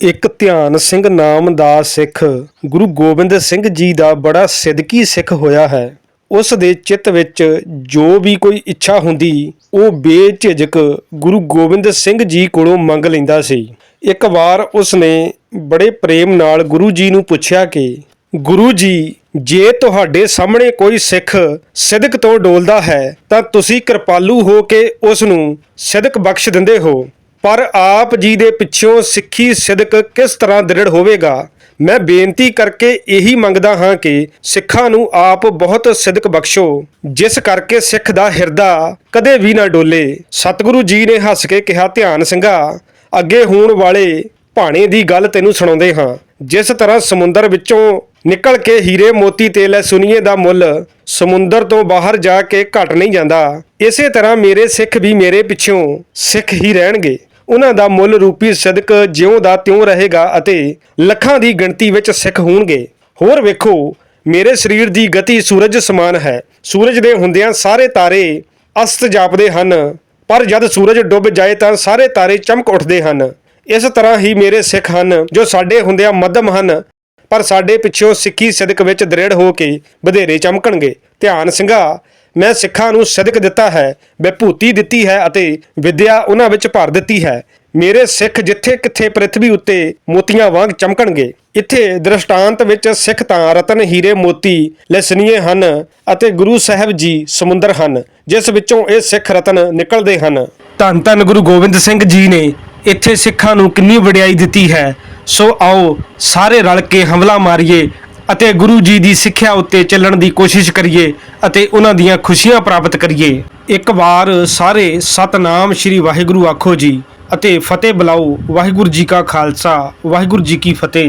ਇੱਕ ਧਿਆਨ ਸਿੰਘ ਨਾਮ ਦਾ ਸਿੱਖ, ਗੁਰੂ ਗੋਬਿੰਦ ਸਿੰਘ ਜੀ ਦਾ ਬੜਾ ਸਿਦਕੀ ਸਿੱਖ ਹੋਇਆ ਹੈ। ਉਸ ਦੇ ਚਿੱਤ ਵਿੱਚ ਜੋ ਵੀ ਕੋਈ ਇੱਛਾ ਹੁੰਦੀ, ਉਹ ਬੇਝਿਜਕ ਗੁਰੂ ਗੋਬਿੰਦ ਸਿੰਘ ਜੀ ਕੋਲੋਂ ਮੰਗ ਲੈਂਦਾ ਸੀ। ਇੱਕ ਵਾਰ ਉਸ ਨੇ ਬੜੇ ਪ੍ਰੇਮ ਨਾਲ ਗੁਰੂ ਜੀ ਨੂੰ ਪੁੱਛਿਆ ਕਿ, ਗੁਰੂ ਜੀ, ਜੇ ਤੁਹਾਡੇ ਸਾਹਮਣੇ ਕੋਈ ਸਿੱਖ ਸਿਦਕ ਤੋਂ ਡੋਲਦਾ ਹੈ, ਤਾਂ ਤੁਸੀਂ ਕਿਰਪਾਲੂ ਹੋ ਕੇ ਉਸ ਨੂੰ ਸਿਦਕ ਬਖਸ਼ ਦਿੰਦੇ ਹੋ। ਪਰ ਆਪ ਜੀ ਦੇ ਪਿੱਛੋਂ ਸਿੱਖੀ ਸਿਦਕ ਕਿਸ ਤਰ੍ਹਾਂ ਦ੍ਰਿੜ ਹੋਵੇਗਾ? ਮੈਂ ਬੇਨਤੀ ਕਰਕੇ ਇਹੀ ਮੰਗਦਾ ਹਾਂ ਕਿ ਸਿੱਖਾਂ ਨੂੰ ਆਪ ਬਹੁਤ ਸਿਦਕ ਬਖਸ਼ੋ, ਜਿਸ ਕਰਕੇ ਸਿੱਖ ਦਾ ਹਿਰਦਾ ਕਦੇ ਵੀ ਨਾ ਡੋਲੇ। ਸਤਿਗੁਰੂ ਜੀ ਨੇ ਹੱਸ ਕੇ ਕਿਹਾ, ਧਿਆਨ ਸਿੰਘਾ, ਅੱਗੇ ਹੋਣ ਵਾਲੇ ਭਾਣੇ ਦੀ ਗੱਲ ਤੈਨੂੰ ਸੁਣਾਉਂਦੇ ਹਾਂ। ਜਿਸ ਤਰ੍ਹਾਂ ਸਮੁੰਦਰ ਵਿੱਚੋਂ ਨਿਕਲ ਕੇ ਹੀਰੇ ਮੋਤੀ ਤੇ ਲੈ ਸੁਨੀਏ ਦਾ ਮੁੱਲ, ਸਮੁੰਦਰ ਤੋਂ ਬਾਹਰ ਜਾ ਕੇ ਘਟ ਨਹੀਂ ਜਾਂਦਾ। ਇਸੇ ਤਰ੍ਹਾਂ ਮੇਰੇ ਸਿੱਖ ਵੀ ਮੇਰੇ ਪਿੱਛੋਂ ਸਿੱਖ ਹੀ ਰਹਿਣਗੇ। ਉਹਨਾਂ ਦਾ ਮੁੱਲ ਰੂਪੀ ਸਦਕ ਜਿਉਂ ਦਾ ਤਿਉਂ ਰਹੇਗਾ ਅਤੇ ਲੱਖਾਂ ਦੀ ਗਿਣਤੀ ਵਿੱਚ ਸਿੱਖ ਹੋਣਗੇ। ਹੋਰ ਵੇਖੋ, ਮੇਰੇ ਸਰੀਰ ਦੀ ਗਤੀ ਸੂਰਜ ਸਮਾਨ ਹੈ। ਸੂਰਜ ਦੇ ਹੁੰਦਿਆਂ ਸਾਰੇ ਤਾਰੇ ਅਸਤ ਜਾਪਦੇ ਹਨ, ਪਰ ਜਦ ਸੂਰਜ ਡੁੱਬ ਜਾਏ ਤਾਂ ਸਾਰੇ ਤਾਰੇ ਚਮਕ ਉੱਠਦੇ ਹਨ। ਇਸ ਤਰ੍ਹਾਂ ਹੀ ਮੇਰੇ ਸਿੱਖ ਹਨ, ਜੋ ਸਾਡੇ ਹੁੰਦਿਆਂ ਮੱਧਮ ਹਨ, ਪਰ ਸਾਡੇ ਪਿੱਛੋਂ ਸਿੱਖੀ ਸਿਦਕ ਵਿੱਚ ਦ੍ਰਿੜ ਹੋ ਕੇ ਵਧੇਰੇ ਚਮਕਣਗੇ। ਧਿਆਨ ਸਿੰਘਾ ਮੈਂ ਸਿੱਖਾਂ ਨੂੰ ਸਿਦਕ ਦਿੱਤਾ ਹੈ ਵਿਭੂਤੀ ਦਿੱਤੀ ਹੈ ਅਤੇ ਵਿਦਿਆ ਉਹਨਾਂ ਵਿੱਚ ਭਰ ਦਿੱਤੀ ਹੈ। ਮੇਰੇ ਸਿੱਖ ਜਿੱਥੇ ਕਿੱਥੇ ਪ੍ਰithvi ਉੱਤੇ ਮੋਤੀਆਂ ਵਾਂਗ ਚਮਕਣਗੇ, ਇੱਥੇ ਦ੍ਰਿਸ਼ਟਾਂਤ ਵਿੱਚ ਸਿੱਖ ਤਾਂ ਰਤਨ ਹੀਰੇ ਮੋਤੀ ਲਸਨੀਏ ਹਨ ਅਤੇ ਗੁਰੂ ਸਾਹਿਬ ਜੀ ਸਮੁੰਦਰ ਹਨ, ਜਿਸ ਵਿੱਚੋਂ ਇਹ ਸਿੱਖ ਰਤਨ ਨਿਕਲਦੇ ਹਨ। ਧੰਨ ਧੰਨ ਗੁਰੂ ਗੋਬਿੰਦ ਸਿੰਘ ਜੀ ਨੇ ਇੱਥੇ ਸਿੱਖਾਂ ਨੂੰ ਕਿੰਨੀ ਵਡਿਆਈ ਦਿੱਤੀ ਹੈ, ਸੋ ਆਓ ਸਾਰੇ ਰਲ ਕੇ ਹਮਲਾ ਮਾਰੀਏ ਅਤੇ ਗੁਰੂ ਜੀ ਦੀ ਸਿੱਖਿਆ ਉੱਤੇ ਚੱਲਣ ਦੀ ਕੋਸ਼ਿਸ਼ ਕਰੀਏ ਅਤੇ ਉਹਨਾਂ ਦੀਆਂ ਖੁਸ਼ੀਆਂ ਪ੍ਰਾਪਤ ਕਰੀਏ। ਇੱਕ ਵਾਰ ਸਾਰੇ ਸਤਨਾਮ ਸ੍ਰੀ ਵਾਹਿਗੁਰੂ ਆਖੋ ਜੀ ਅਤੇ ਫਤਿਹ ਬੁਲਾਓ ਵਾਹਿਗੁਰੂ ਜੀ ਕਾ ਖਾਲਸਾ, ਵਾਹਿਗੁਰੂ ਜੀ ਕੀ ਫਤਿਹ।